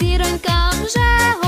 зіронька вже.